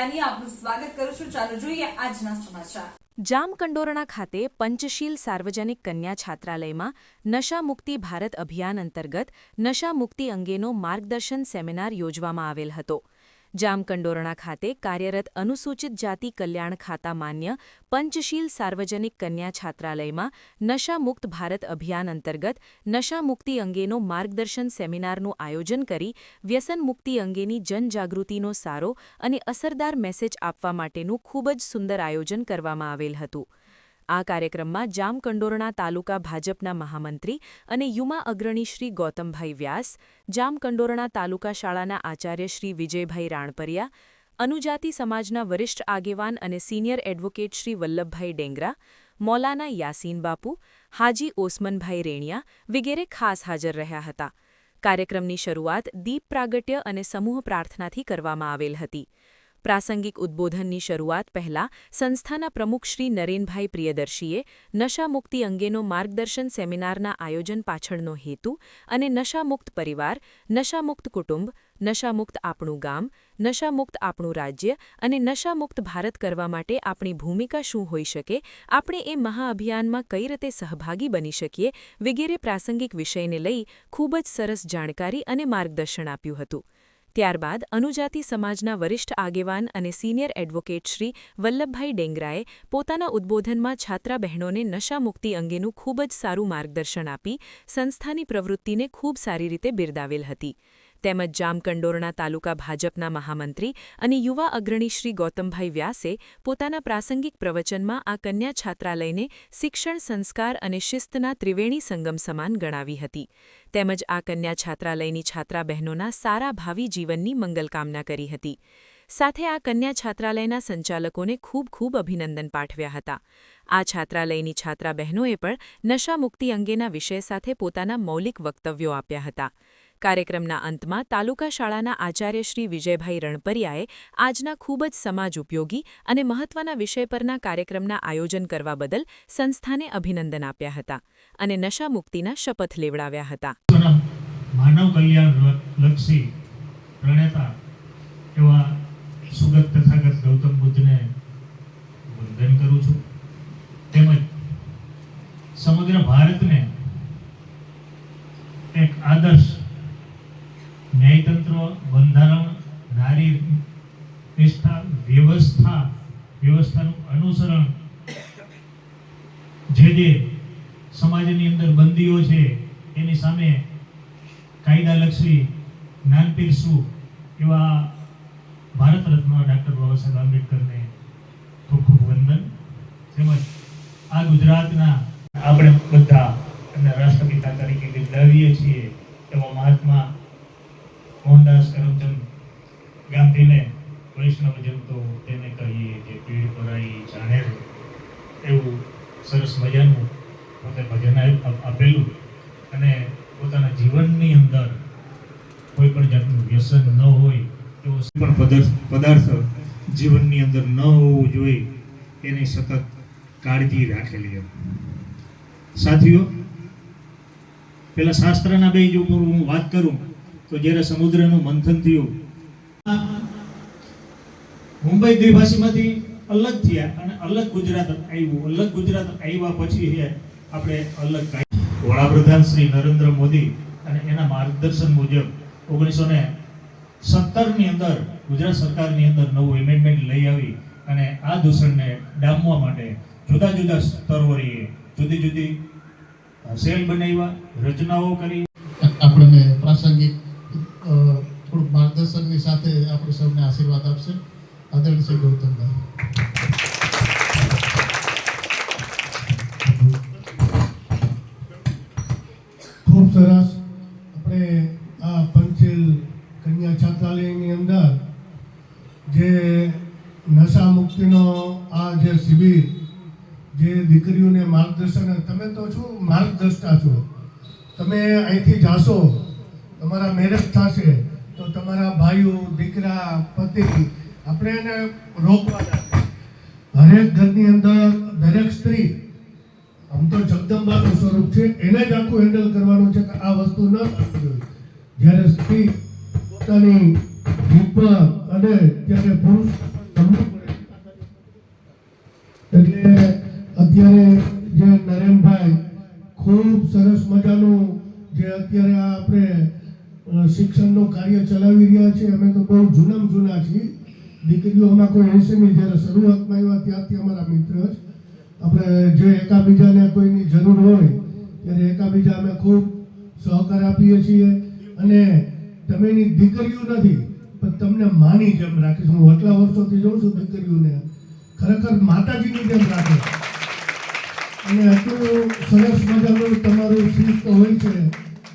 હું આપનું સ્વાગત કરું છું. ચાલો જોઈએ આજના સમાચાર. જામકંડોરણા ખાતે પંચશીલ સાર્વજનિક કન્યા છાત્રાલયમાં નશા મુક્તિ ભારત અભિયાન અંતર્ગત નશા મુક્તિ અંગેનો માર્ગદર્શન સેમિનાર યોજવામાં આવેલ હતો. જામકંડોરણા ખાતે કાર્યરત અનુસૂચિત જાતિ કલ્યાણ ખાતા માન્ય પંચશીલ સાર્વજનિક કન્યા છાત્રાલયમાં નશામુક્ત ભારત અભિયાન અંતર્ગત નશામુક્તિ અંગેનો માર્ગદર્શન સેમિનારનું આયોજન કરી વ્યસન મુક્તિ અંગેની જનજાગૃતિનો સારો અને અસરદાર મેસેજ આપવા માટેનું ખૂબ જ સુંદર આયોજન કરવામાં આવેલ હતું. આ કાર્યક્રમમાં જામકંડોરણા તાલુકા ભાજપના મહામંત્રી અને યુમા અગ્રણી શ્રી ગૌતમભાઈ વ્યાસ, જામકંડોરણા તાલુકા શાળાના આચાર્ય શ્રી વિજયભાઈ રાણપરિયા, અનુજાતિ સમાજના વરિષ્ઠ આગેવાન અને સિનિયર એડવોકેટ શ્રી વલ્લભભાઈ ડેંગરા, મૌલાના યાસીન બાપુ, હાજી ઓસમનભાઈ રેણિયા વગેરે ખાસ હાજર રહ્યા હતા. કાર્યક્રમની શરૂઆત દીપ પ્રાગટ્ય અને સમૂહ પ્રાર્થનાથી કરવામાં આવેલ હતી. પ્રાસંગિક ઉદ્બોધનની શરૂઆત પહેલા સંસ્થાના પ્રમુખ શ્રી નરેનભાઈ પ્રિયદર્શીએ નશામુક્તિ અંગેનો માર્ગદર્શન સેમિનારના આયોજન પાછળનો હેતુ અને નશામુક્ત પરિવાર, નશામુક્ત કુટુંબ, નશામુક્ત આપણું ગામ, નશામુક્ત આપણું રાજ્ય અને નશામુક્ત ભારત કરવા માટે આપણી ભૂમિકા શું હોઈ શકે, આપણે એ મહાઅભિયાનમાં કઈ રીતે સહભાગી બની શકીએ વગેરે પ્રાસંગિક વિષયને લઈ ખૂબ જ સરસ જાણકારી અને માર્ગદર્શન આપ્યું હતું. ત્યારબાદ અનુજાતિ સમાજના વરિષ્ઠ આગેવાન અને સિનિયર એડવોકેટ શ્રી વલ્લભભાઈ ડેંગરાએ પોતાના ઉદ્બોધનમાં છાત્રા બહેનોને નશામુક્તિ અંગેનું ખૂબ જ સારું માર્ગદર્શન આપી સંસ્થાની પ્રવૃત્તિને ખૂબ સારી રીતે બિરદાવેલ હતી. તેમજ જામકંડોરણા તાલુકા ભાજપના મહામંત્રી અને યુવા અગ્રણી શ્રી ગૌતમભાઈ વ્યાસે પોતાના પ્રાસંગિક પ્રવચનમાં આ કન્યા છાત્રાલયને શિક્ષણ સંસ્કાર અને શિસ્તના ત્રિવેણી સંગમ સમાન ગણાવી હતી. તેમજ આ કન્યા છાત્રાલયની છાત્રા બહેનોના સારા ભાવિ જીવનની મંગલકામના કરી હતી. સાથે આ કન્યા છાત્રાલયના સંચાલકોને ખૂબ ખૂબ અભિનંદન પાઠવ્યા હતા. આ છાત્રાલયની છાત્રા બહેનોએ પણ નશામુક્તિ અંગેના વિષય સાથે પોતાના મૌલિક વક્તવ્યો આપ્યા હતા. કાર્યક્રમના અંતમાં તાલુકા શાળાના આચાર્ય શ્રી વિજયભાઈ રણપરિયાએ આજના ખૂબ જ સમાજ ઉપયોગી અને મહત્વના વિષય પરના કાર્યક્રમના આયોજન કરવા બદલ સંસ્થાને અભિનંદન આપ્યા હતા અને નશામુક્તિના શપથ લેવડાવ્યા હતા. આદર્શ ન્યાયતંત્ર, બંધારણ, નારી નિષ્ઠા, વ્યવસ્થા, વ્યવસ્થાનું અનુસરણ જે જે સમાજની અંદર બંદીઓ છે, એની સામે કાયદાલક્ષી જ્ઞાન પીરસવું એવા ભારત રત્ન ડૉક્ટર બાબા સાહેબ આંબેડકરને ખૂબ ખૂબ વંદન. તેમજ આ ગુજરાતના આપણે બધા અને રાષ્ટ્રપિતા તરીકે બિરદાવીએ છીએ એવા મહાત્મા મોહનદાસ કરમચંદ ગાંધીને વૈષ્ણવજન તો તેને કહીએ જે પીડ પરાઈ જાણે એવું સરસ મજાનું પોતે ભજન આપ- આપેલું અને પોતાના જીવનની અંદર કોઈ પણ જાતનું વ્યસન ન હોય તો પણ પદાર્થ જીવનની અંદર ન હોવું જોઈએ, એની સતત કાળજી રાખેલી એમ. સાથીઓ, પેલા શાસ્ત્રના બે ઉપર હું વાત કરું. તો જ્યારે સમુદ્રનું મંથન થયું, મુંબઈ દ્વિભાષીમાંથી અલગ થયા અને અલગ ગુજરાત આવ્યું. અલગ ગુજરાત આવ્યા પછી હે આપણે અલગ વડાપ્રધાન શ્રી નરેન્દ્ર મોદી અને એના માર્ગદર્શન મુજબ ઓગણીસો ને સત્તરની અંદર ગુજરાત સરકારની અંદર નવું એમેન્ડમેન્ટ લઈ આવી અને આ દૂષણને ડામવા માટે જુદા જુદા સ્તરોએ જુદી જુદી સેલ બનાવ્યા, રચનાઓ કરી. આપણને પ્રાસંગિક થોડુંક માર્ગદર્શનની સાથે આપણે સૌને આશીર્વાદ આપશે. આદરણીય શ્રી ગૌતમભાઈ ખૂબ સરસ. આપણે આ પંચીલ કન્યા છાત્રાલયની અંદર જે નશા મુક્તિનો આ જે શિબિર, જે દીકરીઓને માર્ગદર્શન, તમે તો છો માર્ગદર્શતા છો. તમે અહીંથી જાશો, તમારા મેરેજ થશે. તમારા ભાઈઓ દીકરા પતિ આપણે એને રોકવાના હરેક ઘરની અંદર દરેક સ્ત્રી આમ તો જગદંબાનું સ્વરૂપ છે એને જ આખું હેન્ડલ કરવાનું છે કે આ વસ્તુ ન થવી જોઈએ. જ્યારે સ્ત્રી પોતાની દીપક અને ત્યારે પુરુષ એટલે અત્યારે જે નરેનભાઈ ખૂબ સરસ મજાનું જે અત્યારે આપણે અ, કાર્ય ચલાવી રહ્યા છે. અમે તો બહુ જૂનામાં જૂના છીએ. દીકરીઓ અમારા કોઈ એસીની જ્યારે શરૂઆતમાં આવ્યા ત્યારથી અમારા મિત્ર જ. આપણે જે એકાબીજાને કોઈની જરૂર હોય, ત્યારે એકાબીજા અમે ખૂબ સહકાર આપીએ છીએ. અને તમે એની દીકરીઓ નથી, પણ તમને માની જેમ રાખીશ. હું આટલા વર્ષોથી જોઉં છું દીકરીઓને. ખરેખર માતાજીની જેમ રાખે. અને એટલું સરસ મજાનું તમારું શિસ્ત હોય છે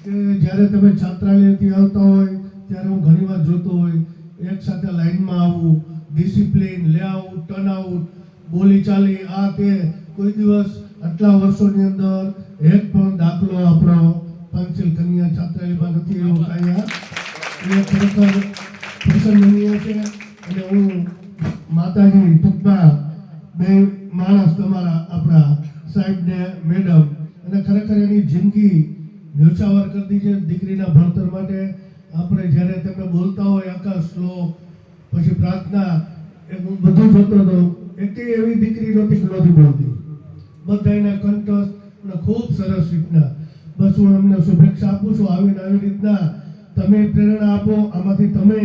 કે જ્યારે તમે છાત્રાલયથી આવતા હોય ત્યારે હું ઘણીવાર જોતો હોય, એક સાથે લાઈનમાં આવવું ડિસિપ્લિન લેઆઉટ ટર્ન આઉટ બોલી ચાલી, આ તે, કોઈ દિવસ આટલા વર્ષોની અંદર એક પણ દાખલો આપણો પંચિલ કન્યા છાત્રાલયમાં નથી એવો કાંઈ એ ખરેખર પ્રસન્નનીય છે. અને હું માતાજી, ટૂંકમાં બે માણસ તમારા આપણા સાહેબને મેડમ અને ખરેખર એની જિંદગી ન્યોછાવર કરી દીધી છે દીકરીના ભણતર માટે. આપણે જ્યારે તમે બોલતા હોય આકાશ શ્લોક, પછી પ્રાર્થના એ હું બધું જોતો હતો એકેય એવી દીકરી નહોતી નહોતી બોલતી. બધા એના કંઠસ્થ અને ખૂબ સરસ રીતના. બસ હું એમને શુભેચ્છા આપું છું આવીને આવી રીતના તમે પ્રેરણા આપો, આમાંથી તમે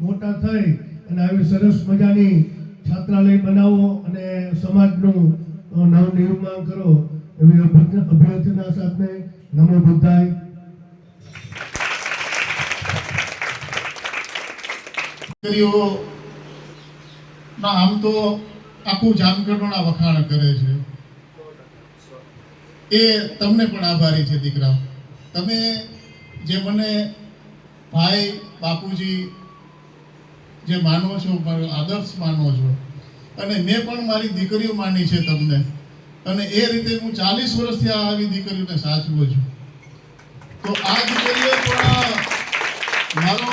મોટા થઈ અને આવી સરસ મજાની છાત્રાલય બનાવો અને સમાજનું નવનિર્માણ કરો એવી અભ્યર્થના સાથે નમો બુદ્ધાય. દીકરીઓ આમ તો આખું જામગઢના વખાણ કરે છે. એ તમને પણ આભારી છે દીકરા. તમે જે મને ભાઈ, બાપુજી જે માનો છો, મારો આદર્શ માનો છો, અને મેં પણ મારી દીકરીઓ માની છે તમને. અને એ રીતે હું ચાલીસ વર્ષથી આવી દીકરીઓને સાચવું છું. તો આ દીકરીઓ પણ મારો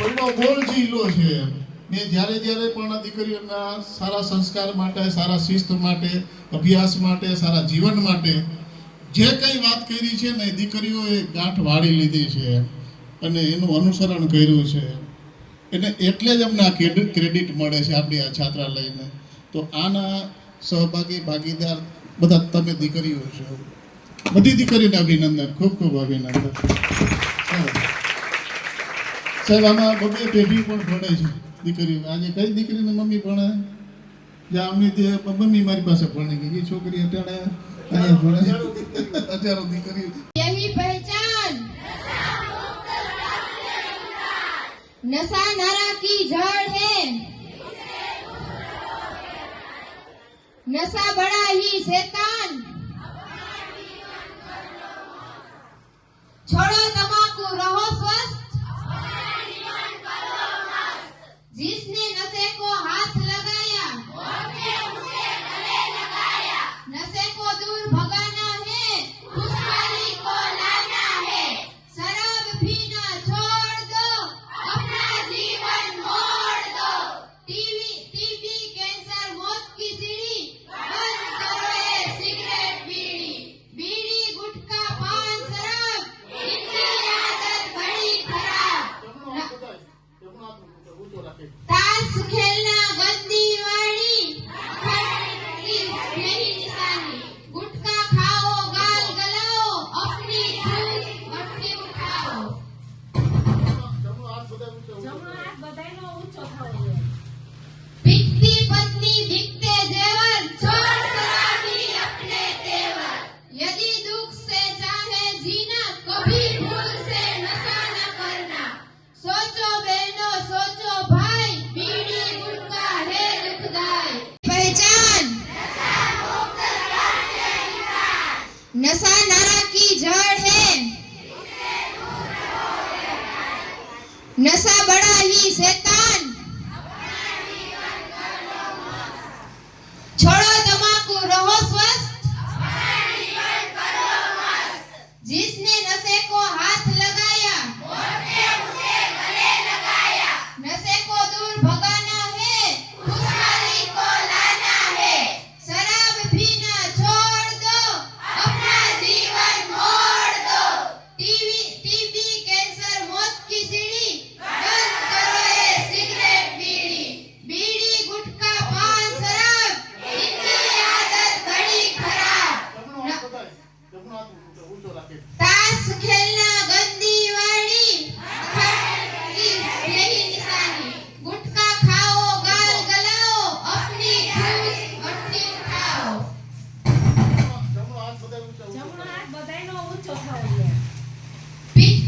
પહેલો ગોલ જિલ્લો છે. ને જ્યારે જ્યારે પણ દીકરીઓના સારા સંસ્કાર માટે, સારા શિસ્ત માટે, અભ્યાસ માટે, સારા જીવન માટે જે કંઈ વાત કરી છે ને દીકરીઓએ ગાંઠ વાળી લીધી છે અને એનું અનુસરણ કર્યું છે. એને એટલે જ અમને આ ક્રેડિટ મળે છે આપણી આ છાત્રાલયને. તો આના સહભાગી, ભાગીદાર બધા તમે દીકરીઓ છો. બધી દીકરીને અભિનંદન, ખૂબ ખૂબ અભિનંદન. સાહેબ આમાં બબે પણ ભણે છે. દીકરીઓ. આજે કઈ દીકરીને મમ્મી ભણે? જ્યાં અમની તે મમ્મી મારી પાસે ભણે ગઈ એ છોકરી અટાણે અહીંયા ભણે હજારો દીકરીઓ. કેવી પહેચાન? નશા નારા કી જડ હે? નશા બડા હી શેતાન? છોડો તમાકુ, રહો સ્વસ્થ. તાસ ખેલના ગદ્દી વાળી ખટકી મેરી નિશાની. ગુટકા ખાઓ ગાલ ગલાઓ અપની ધૂન મટકી ઉઠાઓ જમણો હાથ બધાયનો ઊંચો થવો જોઈએ. ભીખતી પત્ની ભીખ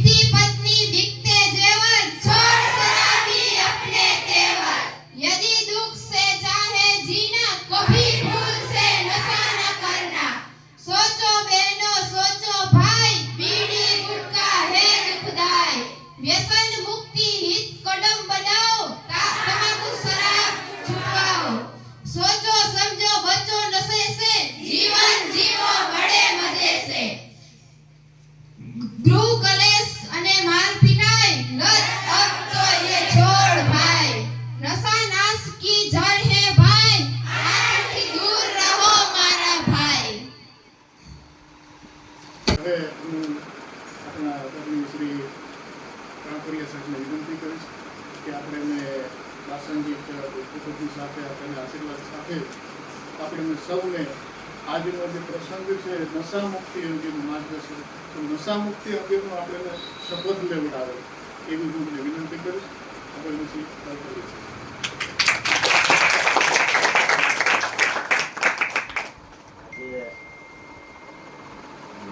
Di અંગેનું માર્ગદર્શન. તો નશા મુક્તિ અંગેનો આપણે શપથ લેવડાવે એવી હું વિનંતી કરીશ. આપણે વાત કરીશું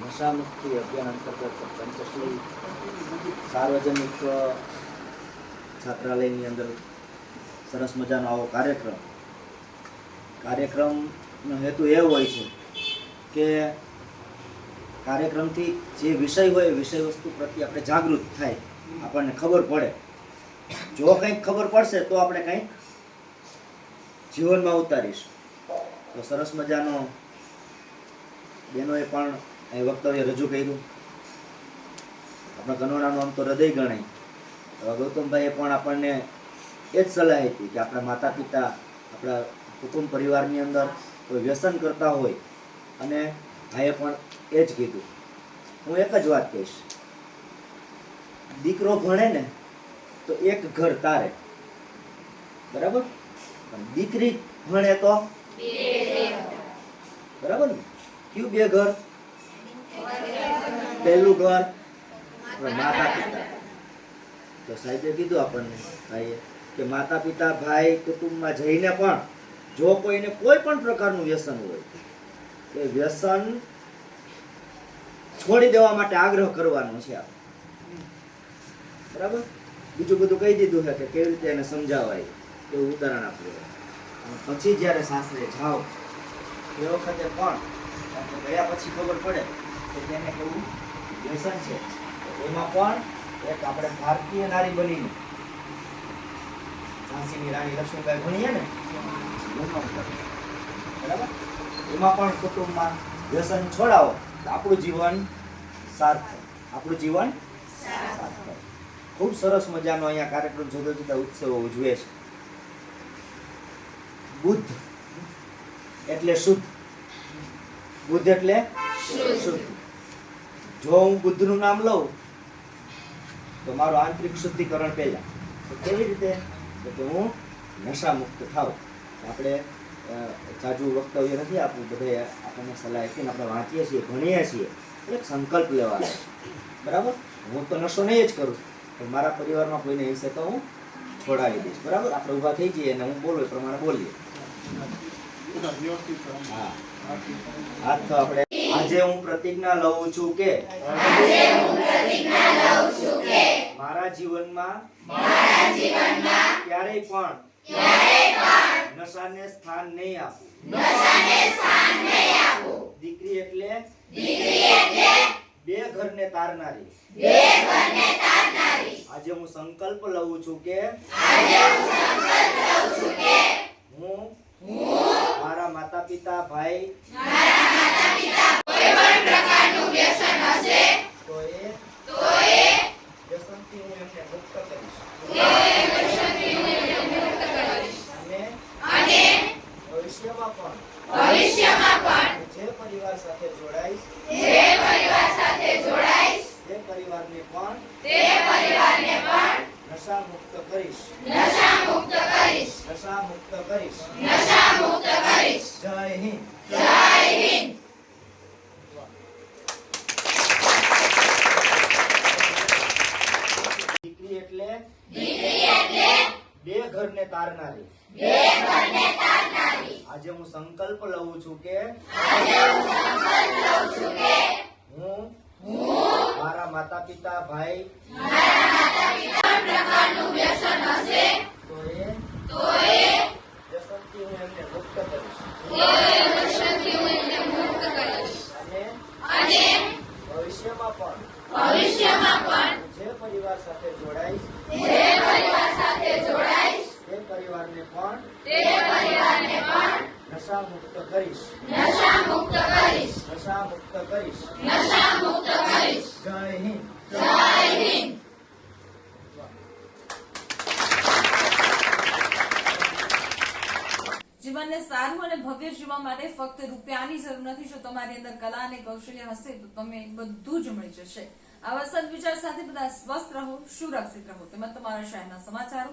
નશામુક્તિ અભિયાન અંતર્ગત પંચશ્રી સાર્વજનિક છાત્રાલયની અંદર સરસ મજાનો આવો કાર્યક્રમ. કાર્યક્રમનો હેતુ એ હોય છે કે કાર્યક્રમથી જે વિષય હોય એ વિષય વસ્તુ પ્રત્યે આપણે જાગૃત થાય, આપણને ખબર પડે. જો કંઈક ખબર પડશે તો આપણે કંઈક જીવનમાં ઉતારીશું. તો સરસ મજાનો બેનોએ પણ એ વક્તવ્ય રજૂ કર્યું. આપણા કનોડાનું આમ તો હૃદય ગણાય. ગૌતમભાઈએ પણ આપણને એ જ સલાહ હતી કે આપણા માતા પિતા આપણા કુટુંબ પરિવારની અંદર કોઈ વ્યસન કરતા હોય અને ભાઈએ પણ એ જ કીધું. હું એક જ વાત કહીશ. દીકરો ભણે ને તો એક ઘર તારે. બરાબર? દીકરી ભણે તો? બરાબર ને? કયું બે ઘર? પહેલું ઘર. માતા પિતા તો સાહેબે કીધું આપણને, ભાઈએ, કે માતા પિતા ભાઈ, કુટુંબમાં જઈને પણ જો કોઈને કોઈ પણ પ્રકારનું વ્યસન હોય એ વ્યસન છોડી દેવા માટે આગ્રહ કરવાનો છે બરાબર? બીજું બધું કહી દીધું છે કે કેવી રીતે એને સમજાવાય, એવું ઉદાહરણ આપ્યું પછી જ્યારે સાસરે જાઓ, એ વખતે પણ ગયા પછી ખબર પડે કે તેને કેવું વ્યસન છે. એમાં પણ એક આપણે ભારતીય નારી બનીને, ઝાંસીની રાણી લક્ષ્મીબાઈ ભણીએ ને બરાબર? એમાં પણ કુટુંબમાં વ્યસન છોડાવો. આપણું જીવન સાર્થક. આપણું જીવન સાર્થક. ખૂબ સરસ મજાનો અહીંયા કાર્યક્રમ જુદા જુદા ઉત્સવો ઉજવે છે. બુદ્ધ એટલે શુદ્ધ. બુદ્ધ એટલે શુદ્ધ. જો હું બુદ્ધનું નામ લઉં, તો મારું આંતરિક શુદ્ધિકરણ પહેલા. તો કેવી રીતે? તો હું નશા મુક્ત થાવ આપણે જાજુ વક્તવ્ય નથી આપવું બધાએ આપણને સલાહ આપીને આપણે વાંચીએ છીએ ભણીએ છીએ. એક સંકલ્પ લેવાનો. બરાબર? હું તો નશો નહીં જ કરું. પણ મારા પરિવારમાં કોઈને હિંસે તો હું છોડાવી દઈશ. બરાબર? આપણે ઊભા થઈ જઈએ અને હું બોલું એ પ્રમાણે બોલીએ. હા. આજ તો આપણે આજે હું પ્રતિજ્ઞા લઉં છું કે મારા જીવનમાં ક્યારેય પણ નશાને સ્થાન નહીં આપું. દીકરી એટલે બે ઘરને તારનારી. આજે હું સંકલ્પ લઉં છું કે હું હું મારા માતા પિતા ભાઈ તો એ વ્યસનથી હું એમને મુક્ત કરીશ અને ભવિષ્યમાં પણ હું જે પરિવાર સાથે જોડાઈશ તે પરિવારને પણ નશા મુક્ત કરીશ નશા મુક્ત કરીશ જય હિન્દ દીકરી એટલે બે ઘરને તારનારી. આજે હું સંકલ્પ લઉં છું કે હું હું મારા માતા પિતા ભાઈ તો એ વ્યસનથી હું એમને મુક્ત કરીશ. કરીશ. અને ભવિષ્યમાં પણ ભવિષ્યમાં પણ જે પરિવાર સાથે જોડાઈશ તે પરિવારને પણ નશા મુક્ત કરીશ. નશા મુક્ત કરીશ. જય હિન્દ. જીવનને સારું અને ભવ્ય જીવવા માટે ફક્ત રૂપિયાની જરૂર નથી. જો તમારી અંદર કલા અને કૌશલ્ય હશે તો તમે બધું જ મળી જશે. આવા સદવિચાર સાથે બધા સ્વસ્થ રહો સુરક્ષિત રહો. તેમજ તમારા શહેરના સમાચારો